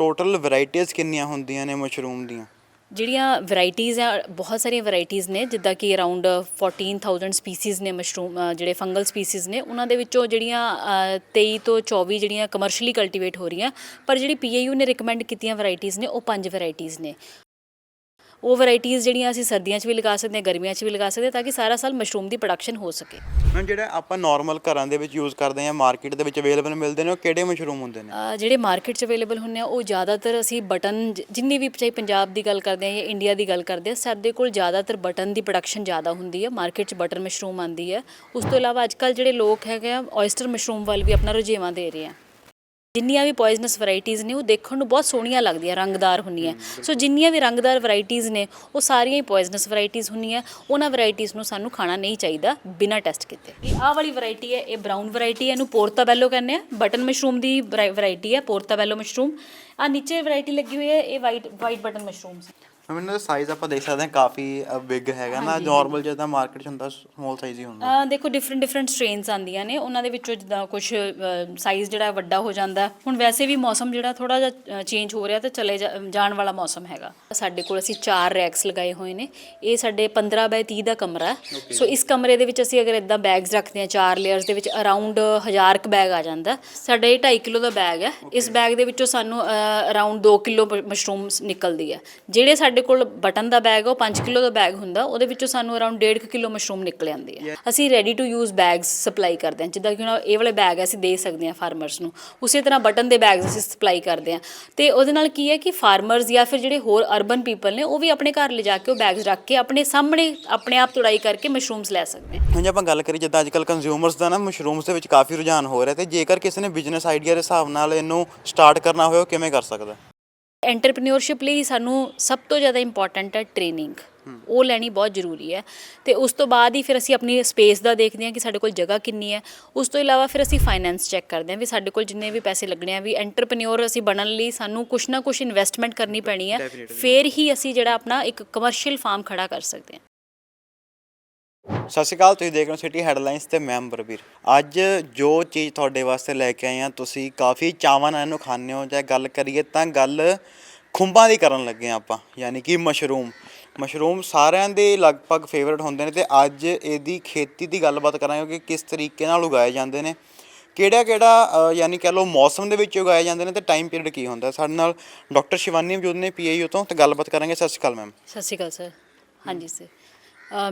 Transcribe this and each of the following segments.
Total ਵੈਰਾਈਟੀਆਂ ਕਿੰਨੀਆਂ ਹੁੰਦੀਆਂ ਨੇ ਮਸ਼ਰੂਮ ਦੀਆਂ? ਜਿਹੜੀਆਂ ਵੈਰਾਈਟੀਆਂ ਆ ਬਹੁਤ ਸਾਰੀਆਂ ਵੈਰਾਈਟੀਆਂ ਨੇ ਜਿੱਦਾਂ ਕਿ ਅਰਾਊਂਡ 14000 ਸਪੀਸੀਜ਼ ਨੇ ਮਸ਼ਰੂਮ ਜਿਹੜੇ ਫੰਗਲ ਸਪੀਸੀਜ਼ ਨੇ ਉਹਨਾਂ ਦੇ ਵਿੱਚੋਂ ਜਿਹੜੀਆਂ ਅ, 23 ਤੋਂ 24 ਜਿਹੜੀਆਂ ਕਮਰਸ਼ੀਅਲੀ ਕਲਟੀਵੇਟ ਹੋ ਰਹੀਆਂ ਪਰ ਜਿਹੜੀ ਪੀਏਯੂ ਨੇ ਰეკਮੈਂਡ ਕੀਤੀਆਂ ਵੈਰਾਈਟੀਆਂ ਨੇ ਉਹ ਪੰਜ ਵੈਰਾਈਟੀਆਂ ਨੇ। ਉਹ ਵੈਰਾਈਟੀਆਂ ਜਿਹੜੀਆਂ ਅਸੀਂ ਸਰਦੀਆਂ 'ਚ ਵੀ ਲਗਾ ਸਕਦੇ ਹਾਂ ਗਰਮੀਆਂ 'ਚ ਵੀ ਲਗਾ ਸਕਦੇ ਹਾਂ ਤਾਂ ਕਿ ਸਾਰਾ ਸਾਲ ਮਸ਼ਰੂਮ ਦੀ ਪ੍ਰੋਡਕਸ਼ਨ ਹੋ ਸਕੇ। ਮੈਮ ਜਿਹੜਾ ਆਪਾਂ ਨਾਰਮਲ ਘਰਾਂ ਦੇ ਵਿੱਚ ਯੂਜ਼ ਕਰਦੇ ਹਾਂ ਮਾਰਕੀਟ ਦੇ ਵਿੱਚ ਅਵੇਲੇਬਲ ਮਿਲਦੇ ਨੇ ਉਹ ਕਿਹੜੇ ਮਸ਼ਰੂਮ ਹੁੰਦੇ ਨੇ? ਅ, ਜਿਹੜੇ ਮਾਰਕੀਟ 'ਚ ਅਵੇਲੇਬਲ ਹੁੰਦੇ ਆ ਉਹ ਜ਼ਿਆਦਾਤਰ ਅਸੀਂ ਬਟਨ ਜ- ਜਿੰਨੀ ਵੀ ਚਾਹੇ ਪੰਜਾਬ ਦੀ ਗੱਲ ਕਰਦੇ ਆ ਜਾਂ ਇੰਡੀਆ ਦੀ ਗੱਲ ਕਰਦੇ ਆ ਸਾਡੇ ਕੋਲ ਜ਼ਿਆਦਾਤਰ ਬਟਨ ਦੀ ਪ੍ਰੋਡਕਸ਼ਨ ਜ਼ਿਆਦਾ ਹੁੰਦੀ ਹੈ। ਮਾਰਕੀਟ 'ਚ ਬਟਰ ਮਸ਼ਰੂਮ ਆਂਦੀ ਹੈ। ਉਸ ਤੋਂ ਇਲਾਵਾ ਅੱਜਕੱਲ ਜਿਹੜੇ ਲੋਕ ਹੈਗੇ ਆ oyster ਮਸ਼ਰੂਮ ਵੱਲ ਵੀ ਆਪਣਾ ਰੁਝੇਵਾਂ ਦੇ ਰਹੇ ਆ। ਜਿੰਨੀਆਂ ਵੀ ਪੋਇਜ਼ਨਸ ਵੈਰਾਈਟੀਆਂ ਨੇ, ਉਹ ਦੇਖਣ ਨੂੰ ਬਹੁਤ ਸੋਹਣੀਆਂ ਲੱਗਦੀਆਂ, ਰੰਗਦਾਰ ਹੁੰਦੀਆਂ। ਸੋ ਜਿੰਨੀਆਂ ਵੀ ਰੰਗਦਾਰ ਵੈਰਾਈਟੀਆਂ ਨੇ, ਉਹ ਸਾਰੀਆਂ ਹੀ ਪੋਇਜ਼ਨਸ ਵੈਰਾਈਟੀਆਂ ਹੁੰਦੀਆਂ। ਉਹਨਾਂ ਵੈਰਾਈਟੀਆਂ ਨੂੰ ਸਾਨੂੰ ਖਾਣਾ ਨਹੀਂ ਚਾਹੀਦਾ ਬਿਨਾਂ ਟੈਸਟ ਕੀਤੇ। ਇਹ ਆਹ ਵਾਲੀ ਵੈਰਾਈਟੀ ਹੈ, ਇਹ ਬ੍ਰਾਊਨ ਵੈਰਾਈਟੀ ਹੈ, ਇਹਨੂੰ ਪੋਰਟਾਬੈਲੋ ਕਹਿੰਦੇ ਆ। ਬਟਨ ਮਸ਼ਰੂਮ ਦੀ ਵੈਰਾਈਟੀ ਹੈ ਪੋਰਟਾਬੈਲੋ ਮਸ਼ਰੂਮ। ਆ ਨੀਚੇ ਵੈਰਾਈਟੀ ਲੱਗੀ ਹੋਈ ਹੈ, ਇਹ ਵਾਈਟ ਵਾਈਟ ਬਟਨ ਮਸ਼ਰੂਮਸ ਦਾ ਸਾਈਜ਼ ਆਪਾਂ ਦੇਖ ਸਕਦੇ ਹਾਂ ਕਾਫੀ ਬਿਗ ਹੈਗਾ ਨਾ ਨਾਰਮਲ ਜਿੱਦਾਂ ਮਾਰਕੀਟ 'ਚ ਹੁੰਦਾ ਸਮਾਲ ਸਾਈਜ਼ ਹੀ ਹੁੰਦਾ। ਅ ਦੇਖੋ ਡਿਫਰੈਂਟ ਡਿਫਰੈਂਟ ਸਟ੍ਰੇਨਸ ਆਉਂਦੀਆਂ ਨੇ ਉਹਨਾਂ ਦੇ ਵਿੱਚੋਂ ਜਿੱਦਾਂ ਕੁਝ ਸਾਈਜ਼ ਜਿਹੜਾ ਹੈ ਵੱਡਾ ਹੋ ਜਾਂਦਾ। ਹੈ। ਹੁਣ ਵੈਸੇ ਵੀ ਮੌਸਮ ਜਿਹੜਾ ਥੋੜਾ ਜਿਹਾ ਚੇਂਜ ਹੋ ਰਿਹਾ ਤੇ ਚਲੇ ਜਾ- ਜਾਣ ਵਾਲਾ ਮੌਸਮ ਹੈਗਾ। ਸਾਡੇ ਕੋਲ ਅਸੀਂ ਚਾਰ ਰੈਕਸ ਲਗਾਏ ਹੋਏ ਨੇ। ਇਹ ਸਾਡੇ 15 ਬਾਈ 30 ਦਾ ਕਮਰਾ ਹੈ। ਸੋ ਇਸ ਕਮਰੇ ਦੇ ਵਿੱਚ ਅਸੀਂ ਅਗਰ ਇਦਾਂ ਬੈਗਸ ਰੱਖਦੇ ਹਾਂ ਚਾਰ ਲੇਅਰਸ ਦੇ ਵਿੱਚ ਅਰਾਊਂਡ 1000 ਕ ਬੈਗ ਆ ਜਾਂਦਾ। ਸਾਡਾ ਇਹ 2.5 ਕਿਲੋ ਦਾ ਬੈਗ ਹੈ। ਇਸ ਬੈਗ ਦੇ ਵਿੱਚੋਂ ਸਾਨੂੰ ਅਰਾਊਂਡ 2 ਕਿਲੋ ਮਸ਼ਰੂਮਸ ਨਿਕਲਦੀ ਹੈ। ਜਿਹੜੇ ਸਾਡੇ ਕੋਲ ਬਟਨ ਦਾ ਬੈਗ ਆ ਉਹ 5 ਕਿਲੋ ਦਾ ਬੈਗ ਹੁੰਦਾ ਉਹਦੇ ਵਿੱਚੋਂ ਸਾਨੂੰ ਅਰਾਊਂਡ 1.5 ਕਿਲੋ ਮਸ਼ਰੂਮ ਨਿਕਲ ਆਉਂਦੀ ਹੈ ਅਸੀਂ ready to use bags supply ਕਰਦੇ ਹਾਂ। ਜਿੱਦਾਂ ਕਿ ਹੁਣ ਇਹ ਵਾਲੇ ਬੈਗ ਅਸੀਂ ਦੇ ਸਕਦੇ ਹਾਂ ਫਾਰਮਰਸ ਨੂੰ। ਉਸੇ ਤਰ੍ਹਾਂ ਬਟਨ ਦੇ ਬੈਗਸ ਅਸੀਂ ਸਪਲਾਈ ਕਰਦੇ ਹਾਂ। ਤੇ ਉਹਦੇ ਨਾਲ ਕੀ ਹੈ ਕਿ ਫਾਰਮਰਸ ਜਾਂ ਫਿਰ ਜਿਹੜੇ ਹੋਰ ਅਰਬਨ ਪੀਪਲ ਨੇ ਉਹ ਵੀ ਆਪਣੇ ਘਰ ਲਿਜਾ ਕੇ ਉਹ ਬੈਗਸ ਰੱਖ ਕੇ ਆਪਣੇ ਸਾਹਮਣੇ ਆਪਣੇ ਆਪ ਤੁੜਾਈ ਕਰਕੇ ਮਸ਼ਰੂਮਸ ਲੈ ਸਕਦੇ ਆ ਹੁਣ ਜੇ ਆਪਾਂ ਗੱਲ ਕਰੀਏ ਜਿੱਦਾਂ ਅੱਜਕੱਲ ਕੰਜ਼ਿਊਮਰਸ ਦਾ ਨਾ ਮਸ਼ਰੂਮਸ ਦੇ ਵਿੱਚ ਕਾਫੀ ਰੁਝਾਨ ਹੋ ਰਿਹਾ ਤੇ ਜੇਕਰ ਕਿਸੇ ਨੇ ਬਿਜ਼ਨਸ ਆਈਡੀਆ ਦੇ ਹਿਸਾਬ ਨਾਲ ਇਹਨੂੰ ਸਟਾਰਟ ਕਰਨਾ ਹੋਵੇ ਉਹ ਕਿਵੇਂ ਕਰ ਸਕਦਾ? ਐਂਟਰਪ੍ਰੀਨਿਓਰਸ਼ਿਪ ਲਈ ਸਾਨੂੰ ਸਭ ਤੋਂ ਜ਼ਿਆਦਾ ਇੰਪੋਰਟੈਂਟ ਹੈ ਟ੍ਰੇਨਿੰਗ ਉਹ ਲੈਣੀ ਬਹੁਤ ਜ਼ਰੂਰੀ ਹੈ। ਤੇ ਉਸ ਤੋਂ ਬਾਅਦ ਹੀ ਫਿਰ ਅਸੀਂ ਆਪਣੀ ਸਪੇਸ ਦਾ ਦੇਖਦੇ ਹਾਂ ਕਿ ਸਾਡੇ ਕੋਲ ਜਗ੍ਹਾ ਕਿੰਨੀ ਹੈ। ਉਸ ਤੋਂ ਇਲਾਵਾ ਫਿਰ ਅਸੀਂ ਫਾਈਨੈਂਸ ਚੈੱਕ ਕਰਦੇ ਹਾਂ ਵੀ ਸਾਡੇ ਕੋਲ ਜਿੰਨੇ ਵੀ ਪੈਸੇ ਲੱਗਣੇ ਆ ਵੀ ਐਂਟਰਪ੍ਰੀਨਿਓਰ ਅਸੀਂ ਬਣਨ ਲਈ ਸਾਨੂੰ ਕੁਛ ਨਾ ਕੁਛ ਇਨਵੈਸਟਮੈਂਟ ਕਰਨੀ ਪੈਣੀ ਹੈ. ਫਿਰ ਹੀ ਅਸੀਂ ਜਿਹੜਾ ਆਪਣਾ ਇੱਕ ਕਮਰਸ਼ੀਅਲ ਫਾਰਮ ਖੜਾ ਕਰ ਸਕਦੇ ਹਾਂ। ਸਤਿ ਸ਼੍ਰੀ ਅਕਾਲ, ਤੁਸੀਂ ਦੇਖ ਰਹੇ ਹੋ ਸਿਟੀ ਹੈਡਲਾਈਨਸ ਤੇ ਮੈਂ ਅੰਬਰਵੀਰ ਅੱਜ ਜੋ ਚੀਜ਼ ਤੁਹਾਡੇ ਵਾਸਤੇ ਲੈ ਕੇ ਆਏ ਹਾਂ, ਤੁਸੀਂ ਕਾਫੀ ਚਾਵਾਂ ਨਾਲ ਇਹਨੂੰ ਖਾਂਦੇ ਹੋ, ਜਾਂ ਗੱਲ ਕਰੀਏ ਤਾਂ ਗੱਲ ਖੁੰਬਾਂ ਦੀ ਕਰਨ ਲੱਗੇ ਹਾਂ ਆਪਾਂ, ਯਾਨੀ ਕਿ ਮਸ਼ਰੂਮ। ਮਸ਼ਰੂਮ ਸਾਰਿਆਂ ਦੇ ਲਗਭਗ ਫੇਵਰਿਟ ਹੁੰਦੇ ਨੇ ਤੇ ਅੱਜ ਇਹਦੀ ਖੇਤੀ ਦੀ ਗੱਲਬਾਤ ਕਰਾਂਗੇ ਕਿ ਕਿਸ ਤਰੀਕੇ ਨਾਲ ਉਗਾਏ ਜਾਂਦੇ ਨੇ। ਕਿਹੜਾ ਕਿਹੜਾ ਯਾਨੀ ਕਹ ਲਓ ਮੌਸਮ ਦੇ ਵਿੱਚ ਉਗਾਏ ਜਾਂਦੇ ਨੇ ਤੇ ਟਾਈਮ ਪੀਰੀਅਡ ਕੀ ਹੁੰਦਾ ਸਾਡੇ ਨਾਲ ਡਾਕਟਰ ਸ਼ਿਵਾਨੀ ਮੌਜੂਦ ਨੇ ਪੀਆਈਯੂ ਤੋਂ, ਤੇ ਗੱਲਬਾਤ ਕਰਾਂਗੇ। ਸਤਿ ਸ਼੍ਰੀ ਅਕਾਲ ਮੈਮ ਸਤਿ ਸ਼੍ਰੀ ਅਕਾਲ ਸਰ ਹਾਂਜੀ ਸਰ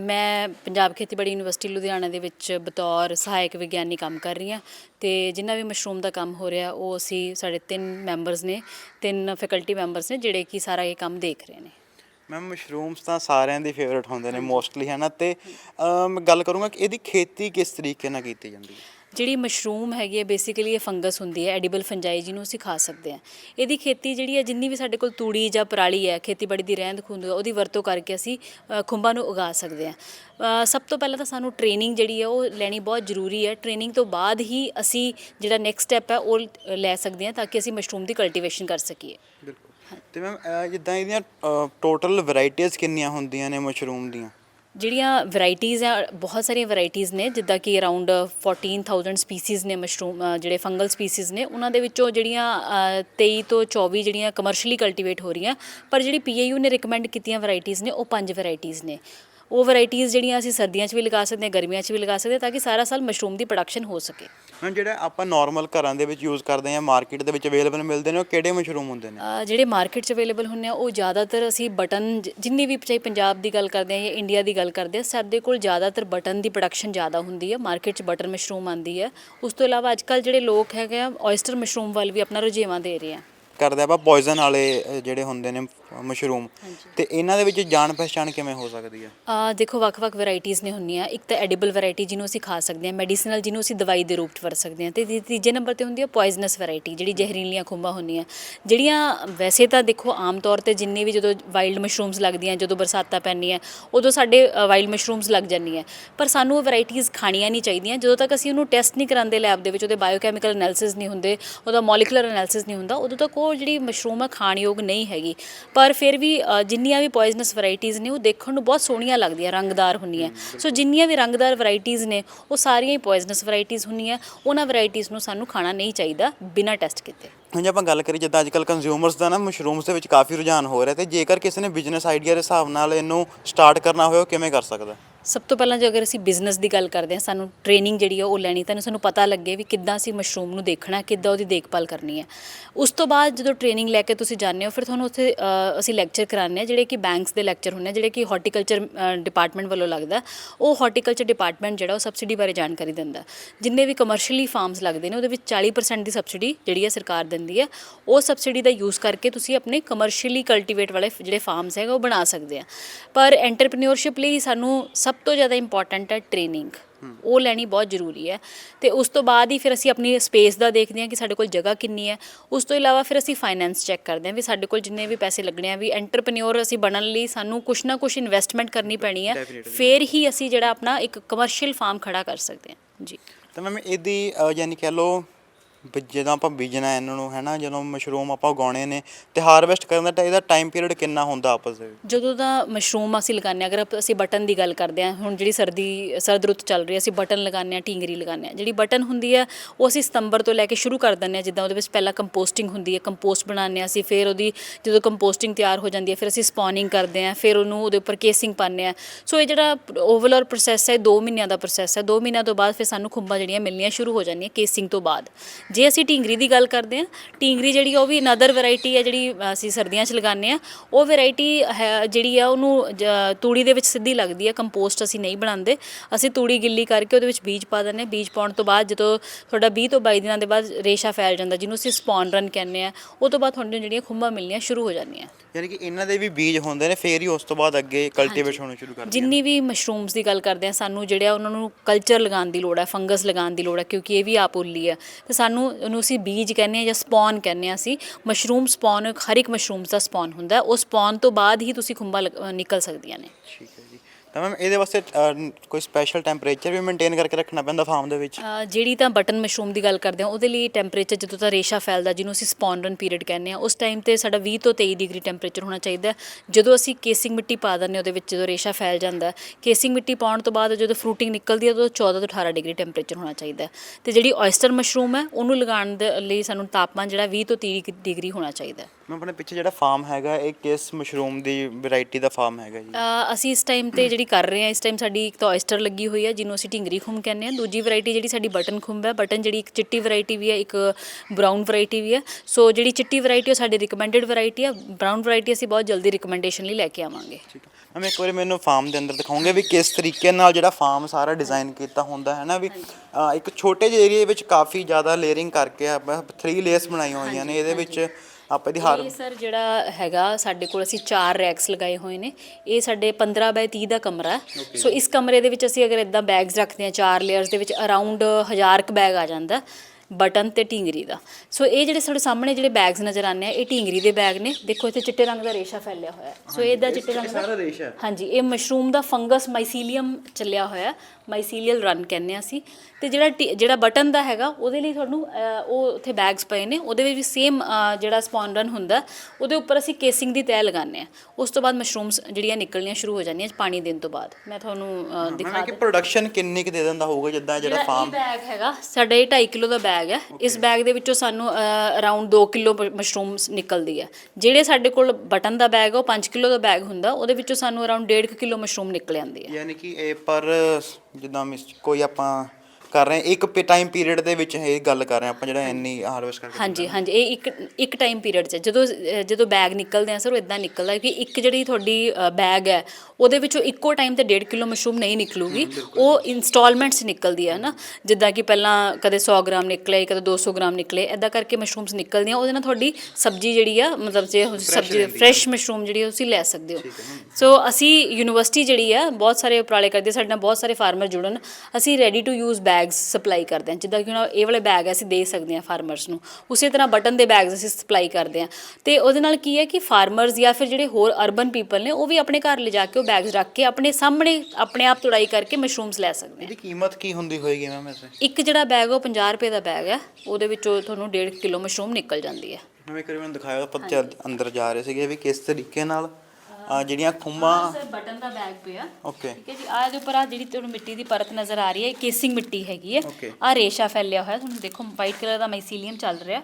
ਮੈਂ ਪੰਜਾਬ ਖੇਤੀਬਾੜੀ ਯੂਨੀਵਰਸਿਟੀ ਲੁਧਿਆਣਾ ਦੇ ਵਿੱਚ ਬਤੌਰ ਸਹਾਇਕ ਵਿਗਿਆਨੀ ਕੰਮ ਕਰ ਰਹੀ ਹਾਂ ਤੇ ਜਿੰਨਾ ਵੀ ਮਸ਼ਰੂਮ ਦਾ ਕੰਮ ਹੋ ਰਿਹਾ ਉਹ ਅਸੀਂ ਸਾਡੇ ਤਿੰਨ ਮੈਂਬਰਸ ਨੇ ਤਿੰਨ ਫੈਕਲਟੀ ਮੈਂਬਰਸ ਨੇ ਜਿਹੜੇ ਕਿ ਸਾਰਾ ਇਹ ਕੰਮ ਦੇਖ ਰਹੇ ਨੇ। ਮੈਮ ਮਸ਼ਰੂਮਸ ਤਾਂ ਸਾਰਿਆਂ ਦੀ ਫੇਵਰਿਟ ਹੁੰਦੇ ਨੇ ਮੋਸਟਲੀ ਹੈ ਨਾ ਤੇ ਅਮ, ਮੈਂ ਗੱਲ ਕਰੂੰਗਾ ਕਿ ਇਹਦੀ ਖੇਤੀ ਕਿਸ ਤਰੀਕੇ ਨਾਲ ਕੀਤੀ ਜਾਂਦੀ ਹੈ? ਜਿਹੜੀ ਮਸ਼ਰੂਮ ਹੈਗੀ ਹੈ ਬੇਸਿਕਲੀ ਇਹ ਫੰਗਸ ਹੁੰਦੀ ਹੈ ਐਡੀਬਲ ਫੰਜਾਈ ਜਿਹਨੂੰ ਅਸੀਂ ਖਾ ਸਕਦੇ ਹਾਂ। ਇਹਦੀ ਖੇਤੀ ਜਿਹੜੀ ਹੈ ਜਿੰਨੀ ਵੀ ਸਾਡੇ ਕੋਲ ਤੂੜੀ ਜਾਂ ਪਰਾਲੀ ਹੈ ਖੇਤੀਬਾੜੀ ਦੀ ਰਹਿੰਦ ਖੂੰਹਦ ਉਹਦੀ ਵਰਤੋਂ ਕਰਕੇ ਅਸੀਂ ਅ, ਖੁੰਬਾਂ ਨੂੰ ਉਗਾ ਸਕਦੇ ਹਾਂ। ਸਭ ਤੋਂ ਪਹਿਲਾਂ ਤਾਂ ਸਾਨੂੰ ਟ੍ਰੇਨਿੰਗ ਜਿਹੜੀ ਹੈ ਉਹ ਲੈਣੀ ਬਹੁਤ ਜ਼ਰੂਰੀ ਹੈ। ਟ੍ਰੇਨਿੰਗ ਤੋਂ ਬਾਅਦ ਹੀ ਅਸੀਂ ਜਿਹੜਾ ਨੈਕਸਟ ਸਟੈਪ ਹੈ ਉਹ ਲੈ ਸਕਦੇ ਹਾਂ ਤਾਂ ਕਿ ਅਸੀਂ ਮਸ਼ਰੂਮ ਦੀ ਕਲਟੀਵੇਸ਼ਨ ਕਰ ਸਕੀਏ। ਬਿਲਕੁਲ। ਤੇ ਮੈਮ ਜਿੱਦਾਂ ਇਹਦੀਆਂ ਟੋਟਲ ਵੈਰਾਈਟੀਆਂ ਕਿੰਨੀਆਂ ਹੁੰਦੀਆਂ ਨੇ ਮਸ਼ਰੂਮ ਦੀਆਂ? ਜਿਹੜੀਆਂ ਵੈਰਾਈਟੀਆਂ ਆ ਬਹੁਤ ਸਾਰੀਆਂ ਵੈਰਾਈਟੀਆਂ ਨੇ ਜਿੱਦਾਂ ਕਿ ਅਰਾਊਂਡ 14000 ਸਪੀਸੀਜ਼ ਨੇ ਮਸ਼ਰੂਮ ਜਿਹੜੇ ਫੰਗਲ ਸਪੀਸੀਜ਼ ਨੇ ਉਹਨਾਂ ਦੇ ਵਿੱਚੋਂ ਜਿਹੜੀਆਂ ਅ, 23 ਤੋਂ 24 ਜਿਹੜੀਆਂ ਕਮਰਸ਼ੀਅਲੀ ਕਲਟੀਵੇਟ ਹੋ ਰਹੀਆਂ ਪਰ ਜਿਹੜੀ ਪੀਏਯੂ ਨੇ ਰეკਮੈਂਡ ਕੀਤੀਆਂ ਵੈਰਾਈਟੀਆਂ ਨੇ ਉਹ ਪੰਜ ਵੈਰਾਈਟੀਆਂ ਨੇ। ਉਹ ਵੈਰਾਈਟੀਆਂ ਜਿਹੜੀਆਂ ਅਸੀਂ ਸਰਦੀਆਂ 'ਚ ਵੀ ਲਗਾ ਸਕਦੇ ਹਾਂ ਗਰਮੀਆਂ 'ਚ ਵੀ ਲਗਾ ਸਕਦੇ ਹਾਂ ਤਾਂ ਕਿ ਸਾਰਾ ਸਾਲ ਮਸ਼ਰੂਮ ਦੀ ਪ੍ਰੋਡਕਸ਼ਨ ਹੋ ਸਕੇ। ਮੈਮ ਜਿਹੜਾ ਆਪਾਂ ਨਾਰਮਲ ਘਰਾਂ ਦੇ ਵਿੱਚ ਯੂਜ਼ ਕਰਦੇ ਹਾਂ ਮਾਰਕੀਟ ਦੇ ਵਿੱਚ ਅਵੇਲੇਬਲ ਮਿਲਦੇ ਨੇ ਉਹ ਕਿਹੜੇ ਮਸ਼ਰੂਮ ਹੁੰਦੇ ਨੇ? ਅ, ਜਿਹੜੇ ਮਾਰਕੀਟ 'ਚ ਅਵੇਲੇਬਲ ਹੁੰਦੇ ਆ ਉਹ ਜ਼ਿਆਦਾਤਰ ਅਸੀਂ ਬਟਨ ਜ- ਜਿੰਨੀ ਵੀ ਚਾਹੇ ਪੰਜਾਬ ਦੀ ਗੱਲ ਕਰਦੇ ਆ ਜਾਂ ਇੰਡੀਆ ਦੀ ਗੱਲ ਕਰਦੇ ਆ ਸਾਡੇ ਕੋਲ ਜ਼ਿਆਦਾਤਰ ਬਟਨ ਦੀ ਪ੍ਰੋਡਕਸ਼ਨ ਜ਼ਿਆਦਾ ਹੁੰਦੀ ਹੈ। ਮਾਰਕੀਟ 'ਚ ਬਟਰ ਮਸ਼ਰੂਮ ਆਂਦੀ ਹੈ। ਉਸ ਤੋਂ ਇਲਾਵਾ ਅੱਜਕੱਲ ਜਿਹੜੇ ਲੋਕ ਹੈਗੇ ਆ oyster ਮਸ਼ਰੂਮ ਵੱਲ ਵੀ ਆਪਣਾ ਰੁਝੇਵਾਂ ਦੇ ਰਹੇ ਆ। ਕਰਦੇ ਆਪਾਂ ਪੋਇਜ਼ਨ ਵਾਲੇ ਅ, ਜਿਹੜੇ ਹੁੰਦੇ ਨੇ ਮਸ਼ਰੂਮ। ਤੇ ਇਹਨਾਂ ਦੇ ਵਿੱਚ ਜਾਣ ਪਛਾਣ ਕਿਵੇਂ ਹੋ ਸਕਦੀ ਹੈ? ਆ ਦੇਖੋ ਵੱਖ-ਵੱਖ ਵੈਰਾਈਟੀਆਂ ਨੇ ਹੁੰਦੀਆਂ। ਇੱਕ ਤਾਂ ਐਡੀਬਲ ਵੈਰਾਈਟੀ ਜਿਹਨੂੰ ਅਸੀਂ ਖਾ ਸਕਦੇ ਹਾਂ ਮੈਡੀਸਿਨਲ ਜਿਹਨੂੰ ਅਸੀਂ ਦਵਾਈ ਦੇ ਰੂਪ 'ਚ ਵਰਤ ਸਕਦੇ ਹਾਂ। ਤੇ ਤੀ- ਤੀਜੇ ਨੰਬਰ ਤੇ ਹੁੰਦੀ ਹੈ ਪੋਇਜ਼ਨਸ ਵੈਰਾਈਟੀ ਜਿਹੜੀ ਜ਼ਹਿਰੀਲੀਆਂ ਖੁੰਬਾਂ ਹੁੰਦੀਆਂ। ਜਿਹੜੀਆਂ ਵੈਸੇ ਤਾਂ ਦੇਖੋ ਆਮ ਤੌਰ ਤੇ ਜਿੰਨੇ ਵੀ ਜਦੋਂ ਵਾਈਲਡ ਮਸ਼ਰੂਮਸ ਲੱਗਦੀਆਂ ਜਦੋਂ ਬਰਸਾਤਾਂ ਪੈਂਦੀਆਂ ਉਦੋਂ ਸਾਡੇ ਵਾਈਲਡ ਮਸ਼ਰੂਮਸ ਲੱਗ ਜਾਂਦੀਆਂ। ਪਰ ਸਾਨੂੰ ਉਹ ਵੈਰਾਈਟੀਆਂ ਖਾਣੀਆਂ ਨਹੀਂ ਚਾਹੀਦੀਆਂ। ਜਦੋਂ ਤੱਕ ਅਸੀਂ ਉਹਨੂੰ ਟੈਸਟ ਨਹੀਂ ਕਰਾਉਂਦੇ ਲੈਬ ਦੇ ਵਿੱਚ ਉਹਦੇ ਬਾਇਓਕੈਮੀਕਲ ਐਨਾਲਿਸਿਸ ਨਹੀਂ ਹੁੰਦੇ ਉਹਦਾ ਮੋਲੀਕੂਲਰ ਐਨਾਲਿਸਿਸ ਨਹੀਂ ਹੁੰਦਾ ਉਦੋਂ ਤੱਕ ਉਹ ਜਿਹੜੀ ਮਸ਼ਰੂਮ ਆ ਖਾਣਯੋਗ ਨਹੀਂ ਹੈਗੀ। ਪਰ ਫਿਰ ਵੀ ਅ, ਜਿੰਨੀਆਂ ਵੀ ਪੋਇਜ਼ਨਸ ਵੈਰਾਈਟੀਆਂ ਨੇ ਉਹ ਦੇਖਣ ਨੂੰ ਬਹੁਤ ਸੋਹਣੀਆਂ ਲੱਗਦੀਆਂ ਰੰਗਦਾਰ ਹੁੰਦੀਆਂ। ਸੋ ਜਿੰਨੀਆਂ ਵੀ ਰੰਗਦਾਰ ਵੈਰਾਈਟੀਆਂ ਨੇ ਉਹ ਸਾਰੀਆਂ ਹੀ ਪੋਇਜ਼ਨਸ ਵੈਰਾਈਟੀਆਂ ਹੁੰਦੀਆਂ। ਉਹਨਾਂ ਵੈਰਾਈਟੀਆਂ ਨੂੰ ਸਾਨੂੰ ਖਾਣਾ ਨਹੀਂ ਚਾਹੀਦਾ ਬਿਨਾਂ ਟੈਸਟ ਕੀਤੇ। ਹੁਣ ਜੇ ਆਪਾਂ ਗੱਲ ਕਰੀਏ ਜਿੱਦਾਂ ਅੱਜਕੱਲ ਕੰਜ਼ਿਊਮਰਸ ਦਾ ਨਾ ਮਸ਼ਰੂਮਸ ਦੇ ਵਿੱਚ ਕਾਫੀ ਰੁਝਾਨ ਹੋ ਰਿਹਾ ਤੇ ਜੇਕਰ ਕਿਸੇ ਨੇ ਬਿਜ਼ਨਸ ਆਈਡੀਆ ਦੇ ਹਿਸਾਬ ਨਾਲ ਇਹਨੂੰ ਸਟਾਰਟ ਕਰਨਾ ਹੋਵੇ ਉਹ ਕਿਵੇਂ ਕਰ ਸਕਦਾ? ਸਭ ਤੋਂ ਪਹਿਲਾਂ ਜੇ ਅਗਰ ਅਸੀਂ ਬਿਜ਼ਨਸ ਦੀ ਗੱਲ ਕਰਦੇ ਹਾਂ, ਸਾਨੂੰ ਟ੍ਰੇਨਿੰਗ ਜਿਹੜੀ ਆ ਉਹ ਲੈਣੀ ਤਾਂ ਸਾਨੂੰ ਪਤਾ ਲੱਗੇ ਵੀ ਕਿੱਦਾਂ ਅਸੀਂ ਮਸ਼ਰੂਮ ਨੂੰ ਦੇਖਣਾ ਕਿੱਦਾਂ ਉਹਦੀ ਦੇਖਭਾਲ ਕਰਨੀ ਹੈ। ਉਸ ਤੋਂ ਬਾਅਦ ਜਦੋਂ ਟ੍ਰੇਨਿੰਗ ਲੈ ਕੇ ਤੁਸੀਂ ਜਾਂਦੇ ਹੋ, ਫਿਰ ਤੁਹਾਨੂੰ ਉੱਥੇ ਅਸੀਂ ਲੈਕਚਰ ਕਰਾਉਂਦੇ ਹਾਂ, ਜਿਹੜੇ ਕਿ ਬੈਂਕਸ ਦੇ ਲੈਕਚਰ ਹੁੰਦੇ ਆ, ਜਿਹੜੇ ਕਿ ਹਾਰਟੀਕਲਚਰ ਡਿਪਾਰਟਮੈਂਟ ਵੱਲੋਂ ਲੱਗਦਾ। ਉਹ ਹਾਰਟੀਕਲਚਰ ਡਿਪਾਰਟਮੈਂਟ ਜਿਹੜਾ ਉਹ ਸਬਸਿਡੀ ਬਾਰੇ ਜਾਣਕਾਰੀ ਦਿੰਦਾ। ਜਿੰਨੇ ਵੀ ਕਮਰਸ਼ੀਅਲੀ ਫਾਰਮਸ ਲੱਗਦੇ ਨੇ, ਉਹਦੇ ਵਿੱਚ 40% ਦੀ ਸਬਸਿਡੀ ਜਿਹੜੀ ਹੈ ਸਰਕਾਰ ਦਿੰਦੀ ਹੈ। ਉਹ ਸਬਸਿਡੀ ਦਾ ਯੂਜ਼ ਕਰਕੇ ਤੁਸੀਂ ਆਪਣੇ ਕਮਰਸ਼ੀਅਲੀ ਕਲਟੀਵੇਟ ਵਾਲੇ ਜਿਹੜੇ ਫਾਰਮਸ ਹੈਗੇ, ਉਹ ਬਣਾ ਸਕਦੇ ਆ। ਪਰ ਐਂਟਰਪ੍ਰੀਨਿਓਰਸ਼ਿਪ ਲਈ ਸਾਨੂੰ ਸਭ ਤੋਂ ਜ਼ਿਆਦਾ ਇੰਪੋਰਟੈਂਟ ਹੈ ਟ੍ਰੇਨਿੰਗ ਉਹ ਲੈਣੀ ਬਹੁਤ ਜ਼ਰੂਰੀ ਹੈ। ਤੇ ਉਸ ਤੋਂ ਬਾਅਦ ਹੀ ਫਿਰ ਅਸੀਂ ਆਪਣੀ ਸਪੇਸ ਦਾ ਦੇਖਦੇ ਹਾਂ ਕਿ ਸਾਡੇ ਕੋਲ ਜਗ੍ਹਾ ਕਿੰਨੀ ਹੈ। ਉਸ ਤੋਂ ਇਲਾਵਾ ਫਿਰ ਅਸੀਂ ਫਾਈਨੈਂਸ ਚੈੱਕ ਕਰਦੇ ਹਾਂ ਵੀ ਸਾਡੇ ਕੋਲ ਜਿੰਨੇ ਵੀ ਪੈਸੇ ਲੱਗਣੇ ਆ ਵੀ ਐਂਟਰਪ੍ਰੀਨਿਓਰ ਅਸੀਂ ਬਣਨ ਲਈ ਸਾਨੂੰ ਕੁਛ ਨਾ ਕੁਛ ਇਨਵੈਸਟਮੈਂਟ ਕਰਨੀ ਪੈਣੀ ਹੈ. ਫਿਰ ਹੀ ਅਸੀਂ ਜਿਹੜਾ ਆਪਣਾ ਇੱਕ ਕਮਰਸ਼ੀਅਲ ਫਾਰਮ ਖੜਾ ਕਰ ਸਕਦੇ ਹਾਂ। ਜੀ। ਤਾਂ ਮੈਮ ਇਹਦੀ ਯਾਨੀ ਕਹਿ ਲਓ ਵੀ ਜਦੋਂ ਆਪਾਂ ਬੀਜਣਾ ਇਹਨਾਂ ਨੂੰ ਹੈ ਜਦੋਂ ਮਸ਼ਰੂਮ ਆਪਾਂ ਉਗਾਉਣੇ ਨੇ ਤੇ ਹਾਰਵੈਸਟ ਕਰਨ ਦਾ ਟ- ਇਹਦਾ ਟਾਈਮ ਪੀਰੀਅਡ ਕਿੰਨਾ ਹੁੰਦਾ ਆਪਸ ਦੇ ਵਿੱਚ? ਜਦੋਂ ਦਾ ਮਸ਼ਰੂਮ ਅਸੀਂ ਲਗਾਉਂਦੇ ਹਾਂ, ਅਗਰ ਆਪ- ਅਸੀਂ ਬਟਨ ਦੀ ਗੱਲ ਕਰਦੇ ਹਾਂ, ਹੁਣ ਜਿਹੜੀ ਸਰਦੀ, ਸਰਦ ਰੁੱਤ ਚੱਲ ਰਹੀ ਹੈ, ਅਸੀਂ ਬਟਨ ਲਗਾਉਂਦੇ ਹਾਂ, ਢੀਂਗਰੀ ਲਗਾਉਂਦੇ ਹਾਂ। ਜਿਹੜੀ ਬਟਨ ਹੁੰਦੀ ਹੈ, ਉਹ ਅਸੀਂ ਸਤੰਬਰ ਤੋਂ ਲੈ ਕੇ ਸ਼ੁਰੂ ਕਰ ਦਿੰਦੇ ਹਾਂ, ਜਿੱਦਾਂ ਉਹਦੇ ਵਿੱਚ ਪਹਿਲਾਂ ਕੰਪੋਸਟਿੰਗ ਹੁੰਦੀ ਹੈ ਕੰਪੋਸਟ ਬਣਾਉਂਦੇ ਹਾਂ ਅਸੀਂ, ਫਿਰ ਉਹਦੀ ਜਦੋਂ ਕੰਪੋਸਟਿੰਗ ਤਿਆਰ ਹੋ ਜਾਂਦੀ ਹੈ, ਫਿਰ ਅਸੀਂ ਸਪੌਨਿੰਗ ਕਰਦੇ ਹਾਂ, ਫਿਰ ਉਹਨੂੰ ਉਹਦੇ ਉੱਪਰ ਕੇਸਿੰਗ ਪਾਉਂਦੇ ਹਾਂ। ਸੋ ਇਹ ਜਿਹੜਾ ਓਵਰਆਲ ਪ੍ਰੋਸੈਸ ਹੈ 2 ਮਹੀਨਿਆਂ ਦਾ ਪ੍ਰੋਸੈਸ ਹੈ। 2 ਮਹੀਨਿਆਂ ਤੋਂ ਬਾਅਦ ਫਿਰ ਸਾਨੂੰ ਖੁੰਬਾਂ ਜਿਹੜੀਆਂ ਮਿਲਣੀਆਂ ਸ਼ੁਰੂ ਹੋ ਜਾਂਦੀਆਂ ਕੇਸਿੰਗ ਤੋਂ ਬਾਅਦ। ਜੇ ਅਸੀਂ ਢੀਂਗਰੀ ਦੀ ਗੱਲ ਕਰਦੇ ਹਾਂ ਢੀਂਗਰੀ ਜਿਹੜੀ ਆ ਉਹ ਵੀ ਅਨਦਰ ਵੈਰਾਈਟੀ ਹੈ ਜਿਹੜੀ ਅਸੀਂ ਸਰਦੀਆਂ 'ਚ ਲਗਾਉਂਦੇ ਆ ਉਹ ਵੈਰਾਈਟੀ ਹੈ ਜਿਹੜੀ ਆ ਉਹਨੂੰ ਤੂੜੀ ਦੇ ਵਿੱਚ ਸਿੱਧੀ ਲੱਗਦੀ ਹੈ ਕੰਪੋਸਟ ਅਸੀਂ ਨਹੀਂ ਬਣਾਉਂਦੇ। ਅਸੀਂ ਤੂੜੀ ਗਿੱਲੀ ਕਰਕੇ ਉਹਦੇ ਵਿੱਚ ਬੀਜ ਪਾ ਦਿੰਦੇ ਹਾਂ। ਬੀਜ ਪਾਉਣ ਤੋਂ ਬਾਅਦ ਜਦੋਂ ਤੁਹਾਡਾ 20 ਤੋਂ 22 ਦਿਨਾਂ ਦੇ ਬਾਅਦ ਰੇਸ਼ਾ ਫੈਲ ਜਾਂਦਾ ਜਿਹਨੂੰ ਅਸੀਂ ਸਪੌਨ ਰਨ ਕਹਿੰਦੇ ਆ ਉਹ ਤੋਂ ਬਾਅਦ ਤੁਹਾਨੂੰ ਜਿਹੜੀਆਂ ਖੁੰਬਾਂ ਮਿਲਣੀਆਂ ਸ਼ੁਰੂ ਹੋ ਜਾਂਦੀਆਂ। ਯਾਨੀ ਕਿ ਇਹਨਾਂ ਦੇ ਵੀ ਬੀਜ ਹੁੰਦੇ ਨੇ ਫੇਰ ਹੀ ਉਸ ਤੋਂ ਬਾਅਦ ਅੱਗੇ ਕਲਟੀਵੇਟ ਹੋਣੇ ਸ਼ੁਰੂ ਕਰਦੇ ਜਿੰਨੀ ਵੀ ਮਸ਼ਰੂਮਸ ਦੀ ਗੱਲ ਕਰਦੇ ਆ ਸਾਨੂੰ ਜਿਹੜਾ ਉਹਨਾਂ ਨੂੰ ਕਲਚਰ ਲਗਾਉਣ ਦੀ ਲੋੜ ਹੈ ਫੰਗਸ ਲਗਾਉਣ ਦੀ ਲੋੜ ਹੈ ਕਿਉਂਕਿ ਇਹ ਵੀ ਆਪੋਲੀ ਹੈ। ਤੇ ਸਾਨੂੰ ਉਹਨੂੰ ਅਸੀਂ ਬੀਜ ਕਹਿੰਦੇ ਆ ਜਾਂ ਸਪੌਨ ਕਹਿੰਦੇ ਆ ਅਸੀਂ। ਮਸ਼ਰੂਮ ਸਪੌਨ, ਹਰ ਇੱਕ ਮਸ਼ਰੂਮਸ ਦਾ ਸਪੌਨ ਹੁੰਦਾ ਉਹ ਸਪੌਨ ਤੋਂ ਬਾਅਦ ਹੀ ਤੁਸੀਂ ਖੁੰਬਾਂ ਲਗ- ਨਿਕਲ ਸਕਦੀਆਂ ਨੇ। ਠੀਕ। ਤਾਂ ਮੈਮ ਇਹਦੇ ਵਾਸਤੇ ਅ, ਕੋਈ ਸਪੈਸ਼ਲ ਟੈਂਪਰੇਚਰ ਵੀ ਮੇਨਟੇਨ ਕਰਕੇ ਰੱਖਣਾ ਪੈਂਦਾ ਫਾਰਮ ਦੇ ਵਿੱਚ ਅ, ਜਿਹੜੀ ਤਾਂ ਬਟਨ ਮਸ਼ਰੂਮ ਦੀ ਗੱਲ ਕਰਦੇ ਹਾਂ ਉਹਦੇ ਲਈ ਟੈਂਪਰੇਚਰ ਜਦੋਂ ਤਾਂ ਰੇਸ਼ਾ ਫੈਲਦਾ ਜਿਹਨੂੰ ਅਸੀਂ ਸਪੌਨ ਪੀਰੀਅਡ ਕਹਿੰਦੇ ਆ ਉਸ ਟਾਈਮ ਤੇ ਸਾਡਾ 20 ਤੋਂ 23 ਡਿਗਰੀ ਟੈਂਪਰੇਚਰ ਹੋਣਾ ਚਾਹੀਦਾ ਹੈ। ਜਦੋਂ ਅਸੀਂ ਕੇਸਿੰਗ ਮਿੱਟੀ ਪਾ ਦਿੰਦੇ ਹਾਂ ਉਹਦੇ ਵਿੱਚ ਜਦੋਂ ਰੇਸ਼ਾ ਫੈਲ ਜਾਂਦਾ ਕੇਸਿੰਗ ਮਿੱਟੀ ਪਾਉਣ ਤੋਂ ਬਾਅਦ ਜਦੋਂ ਫਰੂਟਿੰਗ ਨਿਕਲਦੀ ਹੈ ਉਦੋਂ 14 ਤੋਂ 18 ਡਿਗਰੀ ਟੈਂਪਰੇਚਰ ਹੋਣਾ ਚਾਹੀਦਾ ਹੈ। ਤੇ ਜਿਹੜੀ oyster ਮਸ਼ਰੂਮ ਹੈ ਉਹਨੂੰ ਲਗਾਉਣ ਦੇ ਲਈ ਸਾਨੂੰ ਤਾਪਮਾਨ ਜਿਹੜਾ 20 ਤੋਂ 30 ਡਿਗਰੀ ਹੋਣਾ ਚਾਹੀਦਾ ਹੈ। ਮੈਂ ਆਪਣੇ ਪਿੱਛੇ ਜਿਹੜਾ ਫਾਰਮ ਹੈਗਾ ਇਹ ਕਿਸ ਮਸ਼ਰੂਮ ਦੀ ਵੈਰਾਈਟੀ ਦਾ ਫਾਰਮ ਹੈਗਾ ਜੀ? ਅ, ਅਸੀਂ ਇਸ ਟਾਈਮ ਤੇ ਜਿਹੜੀ ਕਰ ਰਹੇ ਹਾਂ ਇਸ ਟਾਈਮ ਸਾਡੀ ਇੱਕ ਤਾਂ oyster ਲੱਗੀ ਹੋਈ ਹੈ ਜਿਹਨੂੰ ਅਸੀਂ ਢਿੰਗਰੀ ਖੁੰਬ ਕਹਿੰਦੇ ਹਾਂ। ਦੂਜੀ ਵੈਰਾਈਟੀ ਜਿਹੜੀ ਸਾਡੀ ਬਟਨ ਖੁੰਬ ਹੈ। ਬਟਨ ਜਿਹੜੀ ਇੱਕ ਚਿੱਟੀ ਵੈਰਾਈਟੀ ਵੀ ਹੈ ਇੱਕ ਬਰਾਊਨ ਵੈਰਾਈਟੀ ਵੀ ਹੈ। ਸੋ ਜਿਹੜੀ ਚਿੱਟੀ ਵੈਰਾਈਟੀ ਉਹ ਸਾਡੀ ਰਿਕਮੈਂਡਡ ਵੈਰਾਈਟੀ ਹੈ। ਬਰਾਊਨ ਵੈਰਾਈਟੀ ਅਸੀਂ ਬਹੁਤ ਜਲਦੀ ਰਿਕਮੈਂਡੇਸ਼ਨ ਲਈ ਲੈ ਕੇ ਆਵਾਂਗੇ। ਠੀਕ ਹੈ। ਮੈਮ ਇੱਕ ਵਾਰੀ ਮੈਨੂੰ ਫਾਰਮ ਦੇ ਅੰਦਰ ਦਿਖਾਓਗੇ ਵੀ ਕਿਸ ਤਰੀਕੇ ਨਾਲ ਜਿਹੜਾ ਫਾਰਮ ਸਾਰਾ ਡਿਜ਼ਾਈਨ ਕੀਤਾ ਹੁੰਦਾ ਹੈ ਨਾ ਵੀ ਅ, ਇੱਕ ਛੋਟੇ ਜਿਹੇ ਏਰੀਆ ਵਿੱਚ ਕਾਫੀ ਜ਼ਿਆਦਾ ਲੇਅਰਿੰਗ ਕਰਕੇ ਆਪਾਂ 3 ਲੇਅਰਸ ਬਣਾਈਆਂ ਹੋਈਆਂ ਨੇ ਇਹਦੇ ਵਿੱਚ ਆਪਾਂ ਇਹਦੀ ਹਰ ਇਹ ਸਰ ਜਿਹੜਾ ਹੈਗਾ ਸਾਡੇ ਕੋਲ ਅਸੀਂ ਚਾਰ ਰੈਕਸ ਲਗਾਏ ਹੋਏ ਨੇ। ਇਹ ਸਾਡੇ 15 ਬਾਈ 30 ਦਾ ਕਮਰਾ ਹੈ। ਸੋ ਇਸ ਕਮਰੇ ਦੇ ਵਿੱਚ ਅਸੀਂ ਅਗਰ ਇਦਾਂ ਬੈਗਸ ਰੱਖਦੇ ਹਾਂ ਚਾਰ ਲੇਅਰਸ ਦੇ ਵਿੱਚ ਅਰਾਊਂਡ 1000 ਕ ਬੈਗ ਆ ਜਾਂਦਾ। ਬਟਨ ਤੇ ਢੀਂਗਰੀ ਦਾ। ਸੋ ਇਹ ਜਿਹੜੇ ਸਾਡੇ ਸਾਹਮਣੇ ਜਿਹੜੇ ਬੈਗਸ ਨਜ਼ਰ ਆਉਂਦੇ ਆ ਇਹ ਢੀਂਗਰੀ ਦੇ ਬੈਗ ਨੇ। ਦੇਖੋ ਇੱਥੇ ਚਿੱਟੇ ਰੰਗ ਦਾ ਰੇਸ਼ਾ ਫੈਲਿਆ ਹੋਇਆ ਹੈ। ਸੋ ਇਹਦਾ ਚਿੱਟੇ ਰੰਗ ਦਾ ਸਾਰਾ ਰੇਸ਼ਾ ਹਾਂਜੀ ਇਹ ਮਸ਼ਰੂਮ ਦਾ ਫੰਗਸ ਮਾਈਸੀਲੀਅਮ ਚੱਲਿਆ ਹੋਇਆ ਮਾਈਸੀਲੀਅਲ ਰਨ ਕਹਿੰਦੇ ਆ ਅਸੀਂ। ਤੇ ਜਿਹੜਾ ਟੀ- ਜਿਹੜਾ ਬਟਨ ਦਾ ਹੈਗਾ ਉਹਦੇ ਲਈ ਤੁਹਾਨੂੰ ਉਹ ਉੱਥੇ ਬੈਗਸ ਪਏ ਨੇ। ਉਹਦੇ ਵਿੱਚ ਵੀ ਸੇਮ ਜਿਹੜਾ ਸਪੌਨ ਰਨ ਹੁੰਦਾ ਉਹਦੇ ਉੱਪਰ ਅਸੀਂ ਕੇਸਿੰਗ ਦੀ ਤੈਅ ਲਗਾਉਂਦੇ ਆ ਉਸ ਤੋਂ ਬਾਅਦ ਮਸ਼ਰੂਮਸ ਜਿਹੜੀਆਂ ਨਿਕਲਣੀਆਂ ਸ਼ੁਰੂ ਹੋ ਜਾਂਦੀਆਂ ਪਾਣੀ ਦੇਣ ਤੋਂ ਬਾਅਦ। ਮੈਂ ਤੁਹਾਨੂੰ ਦਿਖਾ ਮੈਂ ਕਿ ਪ੍ਰੋਡਕਸ਼ਨ ਕਿੰਨੀ ਕੁ ਦੇ ਦਿੰਦਾ ਹੋਊਗਾ ਜਿੱਦਾਂ ਜਿਹੜਾ ਜਿਹੜਾ ਇਹ ਫਾਰਮ ਬੈਗ ਹੈਗਾ ਸਾਡਾ ਇਹ 2.5 ਕਿਲੋ ਦਾ ਬੈਗ ਹੈ। ਇਸ ਬੈਗ ਦੇ ਵਿੱਚੋਂ ਸਾਨੂੰ ਅਰਾਊਂਡ 2 ਕਿਲੋ ਮਸ਼ਰੂਮਸ ਨਿਕਲਦੀ ਹੈ। ਜਿਹੜੇ ਸਾਡੇ ਕੋਲ ਬਟਨ ਦਾ ਬੈਗ ਹੈ ਉਹ 5 ਕਿਲੋ ਦਾ ਬੈਗ ਹੁੰਦਾ। ਉਹਦੇ ਵਿੱਚੋਂ ਸਾਨੂੰ ਅਰਾਊਂਡ 1.5 ਕਿਲੋ ਮਸ਼ਰੂਮ ਨਿਕਲ ਆਉਂਦੀ ਹੈ। ਯਾਨੀ ਕਿ ਇਹ ਪਰ ਜਿੱਦਾਂ ਕੋਈ ਆਪਾਂ ਕਰ ਰਹੇ ਹਾਂ। ਇੱਕ ਟਾਈਮ ਪੀਰੀਅਡ ਦੇ ਵਿੱਚ ਇਹ ਗੱਲ ਕਰ ਰਹੇ ਹਾਂ ਆਪਾਂ ਜਿਹੜਾ ਇੰਨੀ ਹਾਰਵੈਸਟ ਕਰਕੇ ਹਾਂਜੀ ਹਾਂਜੀ ਇਹ ਇੱਕ ਇੱਕ ਟਾਈਮ ਪੀਰੀਅਡ 'ਚ ਜਦੋਂ ਜਦੋਂ ਬੈਗ ਨਿਕਲਦੇ ਆ ਸਰ ਉਹ ਇਦਾਂ ਨਿਕਲਦਾ ਕਿ ਇੱਕ ਜਿਹੜੀ ਤੁਹਾਡੀ ਬੈਗ ਹੈ ਉਹਦੇ ਵਿੱਚੋਂ ਇੱਕੋ ਟਾਈਮ ਤੇ 1.5 ਕਿਲੋ ਮਸ਼ਰੂਮ ਨਹੀਂ ਨਿਕਲੂਗੀ। ਉਹ ਇਨਸਟਾਲਮੈਂਟਸ ਨਿਕਲਦੀ ਹੈ ਨਾ। ਜਿੱਦਾਂ ਕਿ ਪਹਿਲਾਂ ਕਦੇ 100 ਗ੍ਰਾਮ ਨਿਕਲੇ ਕਦੇ 200 ਗ੍ਰਾਮ ਨਿਕਲੇ ਇਦਾਂ ਕਰਕੇ ਮਸ਼ਰੂਮਸ ਨਿਕਲਦੀਆਂ। ਉਹਦੇ ਨਾਲ ਤੁਹਾਡੀ ਸਬਜ਼ੀ ਜਿਹੜੀ ਆ ਮਤਲਬ ਜੇ ਸਬਜ਼ੀ ਫਰੈਸ਼ ਮਸ਼ਰੂਮ ਜਿਹੜੀ ਆ ਤੁਸੀਂ ਲੈ ਸਕਦੇ ਹੋ। ਸੋ ਅਸੀਂ ਯੂਨੀਵਰਸਿਟੀ ਜਿਹੜੀ ਆ ਬਹੁਤ ਸਾਰੇ ਉਪਰਾਲੇ ਕਰਦੇ ਸਾਡੇ ਨਾਲ ਬਹੁਤ ਸਾਰੇ ਫਾਰਮਰ ਜੁੜਨ। ਅਸੀਂ ready to use bags supply ਕਰਦੇ ਹਾਂ। ਜਿੱਦਾਂ ਕਿ ਹੁਣ ਇਹ ਵਾਲੇ ਬੈਗ ਅਸੀਂ ਦੇ ਸਕਦੇ ਹਾਂ ਫਾਰਮਰਸ ਨੂੰ। ਉਸੇ ਤਰ੍ਹਾਂ ਬਟਨ ਦੇ ਬੈਗਸ ਅਸੀਂ ਸਪਲਾਈ ਕਰਦੇ ਹਾਂ। ਤੇ ਉਹਦੇ ਨਾਲ ਕੀ ਹੈ ਕਿ ਫਾਰਮਰਸ ਜਾਂ ਫਿਰ ਜਿਹੜੇ ਹੋਰ ਅਰਬਨ ਪੀਪਲ ਨੇ ਉਹ ਵੀ ਆਪਣੇ ਘਰ ਲਿਜਾ ਕੇ ਉਹ ਬੈਗਸ ਰੱਖ ਕੇ ਆਪਣੇ ਸਾਹਮਣੇ ਆਪਣੇ ਆਪ ਤੁੜਾਈ ਕਰਕੇ ਮਸ਼ਰੂਮਸ ਲੈ ਸਕਦੇ ਆ ਇਹਦੀ ਕੀਮਤ ਕੀ ਹੁੰਦੀ ਹੋਏਗੀ ਮੈਮ ਵੈਸੇ? ਇੱਕ ਜਿਹੜਾ ਬੈਗ ਉਹ 50 ਰੁਪਏ ਦਾ ਬੈਗ ਹੈ ਉਹਦੇ ਵਿੱਚੋਂ ਤੁਹਾਨੂੰ 1.5 ਕਿਲੋ ਮਸ਼ਰੂਮ ਨਿਕਲ ਜਾਂਦੀ ਹੈ। ਮੈਂ ਮੈਨੂੰ ਦਿਖਾਇਆ ਆਪਾਂ ਅੰਦਰ ਜਾ ਰਹੇ ਸੀਗੇ ਵੀ ਕਿਸ ਤਰੀਕੇ ਨਾਲ ਅ, ਜਿਹੜੀਆਂ ਖੁੰਬਾਂ ਸਰ ਬਟਨ ਦਾ ਬੈਗ ਪਿਆ। ਓਕੇ ਠੀਕ ਹੈ ਜੀ ਆਹ ਦੇ ਉੱਪਰ ਆ ਜਿਹੜੀ ਤੁਹਾਨੂੰ ਮਿੱਟੀ ਦੀ ਪਰਤ ਨਜ਼ਰ ਆ ਰਹੀ ਹੈ ਕੇਸਿੰਗ ਮਿੱਟੀ ਹੈਗੀ ਹੈ। Okay. ਆ ਰੇਸ਼ਾ ਫੈਲਿਆ ਹੋਇਆ ਤੁਹਾਨੂੰ ਦੇਖੋ ਵਾਈਟ ਕਲਰ ਦਾ ਮਾਈਸੀਲੀਅਮ ਚੱਲ ਰਿਹਾ।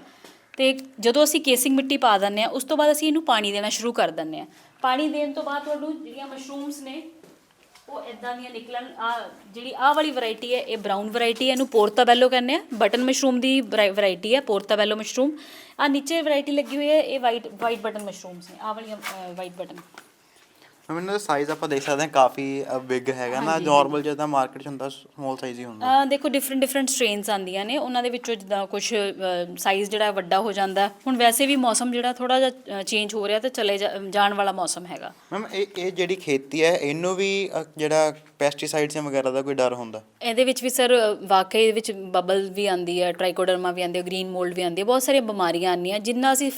ਤੇ ਜਦੋਂ ਅਸੀਂ ਕੇਸਿੰਗ ਮਿੱਟੀ ਪਾ ਦਿੰਦੇ ਆ ਉਸ ਤੋਂ ਬਾਅਦ ਅਸੀਂ ਇਹਨੂੰ ਪਾਣੀ ਦੇਣਾ ਸ਼ੁਰੂ ਕਰ ਦਿੰਦੇ ਆ ਪਾਣੀ ਦੇਣ ਤੋਂ ਬਾਅਦ ਤੁਹਾਨੂੰ ਜਿਹੜੀਆਂ ਮਸ਼ਰੂਮਸ ਨੇ ਉਹ ਇਦਾਂ ਦੀਆਂ ਨਿਕਲਣ ਆ ਜਿਹੜੀ ਆਹ ਵਾਲੀ ਵੈਰਾਈਟੀ ਹੈ ਇਹ ਬਰਾਊਨ ਵੈਰਾਈਟੀ ਹੈ ਇਹਨੂੰ ਪੋਰਟਾਬੈਲੋ ਕਹਿੰਦੇ ਆ। ਬਟਨ ਮਸ਼ਰੂਮ ਦੀ ਵੈਰਾਈਟੀ ਹੈ ਪੋਰਟਾਬੈਲੋ ਮਸ਼ਰੂਮ ਆ ਨੀਚੇ ਵੈਰਾਈਟੀ ਲੱਗੀ ਹੋਈ ਹੈ ਇਹ ਵਾਈਟ ਵਾਈਟ ਬਟਨ ਮਸ਼ਰੂਮਸ ਨੇ ਆਹ ਵਾਲੀਆਂ ਵਾਈਟ ਬਟਨ ਮੈਨੂੰ ਸਾਈਜ਼ ਆਪਾਂ ਦੇਖ ਸਕਦੇ ਹਾਂ ਕਾਫੀ ਬਿਗ ਹੈਗਾ ਨਾ। ਨਾਰਮਲ ਜਿੱਦਾਂ ਮਾਰਕੀਟ 'ਚ ਹੁੰਦਾ ਸਮਾਲ ਸਾਈਜ਼ ਹੀ ਹੁੰਦਾ। ਅਹ ਦੇਖੋ ਡਿਫਰੈਂਟ ਡਿਫਰੈਂਟ ਸਟ੍ਰੇਨਸ ਆਉਂਦੀਆਂ ਨੇ। ਉਹਨਾਂ ਦੇ ਵਿੱਚੋਂ ਜਿੱਦਾਂ ਕੁਝ ਸਾਈਜ਼ ਜਿਹੜਾ ਵੱਡਾ ਹੋ ਜਾਂਦਾ। ਹੁਣ ਵੈਸੇ ਵੀ ਮੌਸਮ ਜਿਹੜਾ ਥੋੜਾ ਜਿਹਾ ਚੇਂਜ ਹੋ ਰਿਹਾ ਤੇ ਚਲੇ ਜਾ- ਜਾਣ ਵਾਲਾ ਮੌਸਮ ਹੈਗਾ। ਮੈਮ ਇਹ ਇਹ ਜਿਹੜੀ ਖੇਤੀ ਹੈ ਇਹਨੂੰ ਵੀ ਅ, ਜਿਹੜਾ ਪੈਸਟੀਸਾਈਡਸ ਵਗੈਰਾ ਦਾ ਕੋਈ ਡਰ ਹੁੰਦਾ? ਇਹਦੇ ਵਿੱਚ ਵੀ ਸਰ ਵਾਕਈ ਵਿੱਚ ਬਬਲ ਵੀ ਆਂਦੀ ਹੈ ਟ੍ਰਾਈਕੋਡਰਮਾ ਵੀ ਆਂਦੀ ਹੈ ਗ੍ਰੀਨ ਮੋਲਡ ਵੀ ਆਂਦੀ ਹੈ। ਬਹੁਤ ਸਾਰੀਆਂ ਬਿਮਾਰੀਆਂ ਆਉਂਦੀਆਂ। ਜਿੰਨਾ ਅਸੀਂ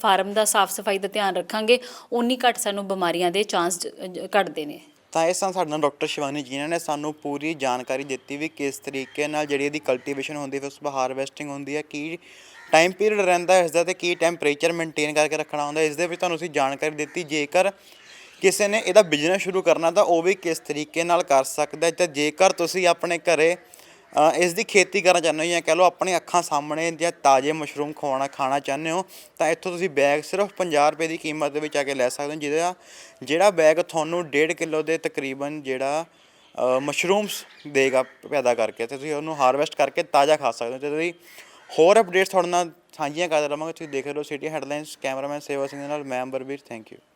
ਫਾਰਮ ਦਾ ਸਾਫ਼ ਸਫ਼ਾਈ ਦਾ ਧਿਆਨ ਰੱਖਾਂਗੇ ਉਨੀ ਘੱਟ ਸਾਨੂੰ ਬਿਮਾਰੀਆਂ ਦੇ ਚਾਂਸ ਘਟਦੇ ਨੇ। ਤਾਂ ਇਹ ਸਨ ਸਾਡੇ ਨਾਲ ਡਾਕਟਰ ਸ਼ਿਵਾਨੀ ਜੀ ਇਹਨਾਂ ਨੇ ਸਾਨੂੰ ਪੂਰੀ ਜਾਣਕਾਰੀ ਦਿੱਤੀ ਵੀ ਕਿਸ ਤਰੀਕੇ ਨਾਲ ਜਿਹੜੀ ਇਹਦੀ ਕਲਟੀਵੇਸ਼ਨ ਹੁੰਦੀ ਫਿਰ ਉਸ ਤੋਂ ਹਾਰਵੈਸਟਿੰਗ ਹੁੰਦੀ ਹੈ, ਕੀ ਟਾਈਮ ਪੀਰੀਅਡ ਰਹਿੰਦਾ ਹੈ ਇਸ ਦਾ ਤੇ ਕੀ ਟੈਂਪਰੇਚਰ ਮੇਨਟੇਨ ਕਰਕੇ ਰੱਖਣਾ ਹੁੰਦਾ ਇਸ ਦੇ ਵਿੱਚ ਤੁਹਾਨੂੰ ਅਸੀਂ ਜਾਣਕਾਰੀ ਦਿੱਤੀ। ਜੇਕਰ ਕਿਸੇ ਨੇ ਇਹਦਾ ਬਿਜ਼ਨਸ ਸ਼ੁਰੂ ਕਰਨਾ ਤਾਂ ਉਹ ਵੀ ਕਿਸ ਤਰੀਕੇ ਨਾਲ ਕਰ ਸਕਦਾ ਹੈ ਤੇ ਜੇਕਰ ਤੁਸੀਂ ਆਪਣੇ ਘਰੇ ਇਸ ਦੀ ਖੇਤੀ ਕਰਨਾ ਚਾਹੁੰਦੇ ਹੋ ਜਾਂ ਕਹਿ ਲਓ ਆਪਣੇ ਅੱਖਾਂ ਸਾਹਮਣੇ ਜਾਂ ਤਾਜ਼ੇ ਮਸ਼ਰੂਮ ਖਵਾਉਣਾ, ਖਾਣਾ ਚਾਹੁੰਦੇ ਹੋ, ਤਾਂ ਇੱਥੋਂ ਤੁਸੀਂ ਬੈਗ ਸਿਰਫ 50 ਰੁਪਏ ਦੀ ਕੀਮਤ ਦੇ ਵਿੱਚ ਆ ਕੇ ਲੈ ਸਕਦੇ ਹੋ, ਜਿਹਦਾ ਜਿਹੜਾ ਬੈਗ ਤੁਹਾਨੂੰ 1.5 ਕਿਲੋ ਦੇ ਤਕਰੀਬਨ ਜਿਹੜਾ ਮਸ਼ਰੂਮਸ ਦੇਗਾ ਪੈਦਾ ਕਰਕੇ ਤੇ ਤੁਸੀਂ ਉਹਨੂੰ ਹਾਰਵੈਸਟ ਕਰਕੇ ਤਾਜ਼ਾ ਖਾ ਸਕਦੇ ਹੋ ਤੇ ਤੁਸੀਂ ਹੋਰ ਅਪਡੇਟਸ ਤੁਹਾਡੇ ਨਾਲ ਸਾਂਝੀਆਂ ਕਰਦੇ ਰਹਾਂਗੇ। ਤੁਸੀਂ ਦੇਖ ਰਹੇ ਹੋ ਸਿਟੀ ਹੈਡਲਾਈਨਸ, ਕੈਮਰਾਮੈਨ ਸੇਵਾ ਸਿੰਘ ਦੇ ਨਾਲ, ਮੈਂ ਅੰਬਰਵੀਰ ਥੈਂਕ ਯੂ